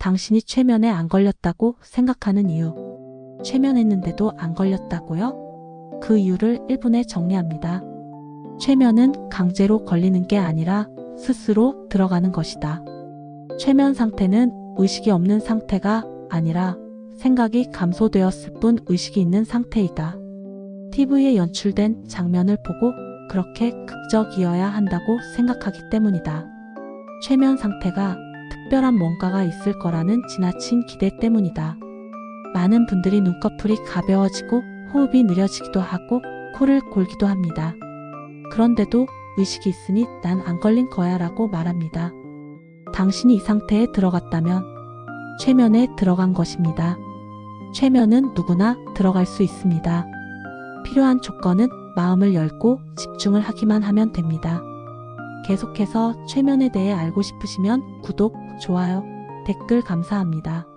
당신이 최면에 안 걸렸다고 생각하는 이유. 최면했는데도 안 걸렸다고요? 그 이유를 1분에 정리합니다. 최면은 강제로 걸리는 게 아니라 스스로 들어가는 것이다. 최면 상태는 의식이 없는 상태가 아니라 생각이 감소되었을 뿐 의식이 있는 상태이다. TV에 연출된 장면을 보고 그렇게 극적이어야 한다고 생각하기 때문이다. 최면 상태가 특별한 뭔가가 있을 거라는 지나친 기대 때문이다. 많은 분들이 눈꺼풀이 가벼워지고 호흡이 느려지기도 하고 코를 골기도 합니다. 그런데도 의식이 있으니 난 안 걸린 거야 라고 말합니다. 당신이 이 상태에 들어갔다면 최면에 들어간 것입니다. 최면은 누구나 들어갈 수 있습니다. 필요한 조건은 마음을 열고 집중을 하기만 하면 됩니다. 계속해서 최면에 대해 알고 싶으시면 구독, 좋아요, 댓글 감사합니다.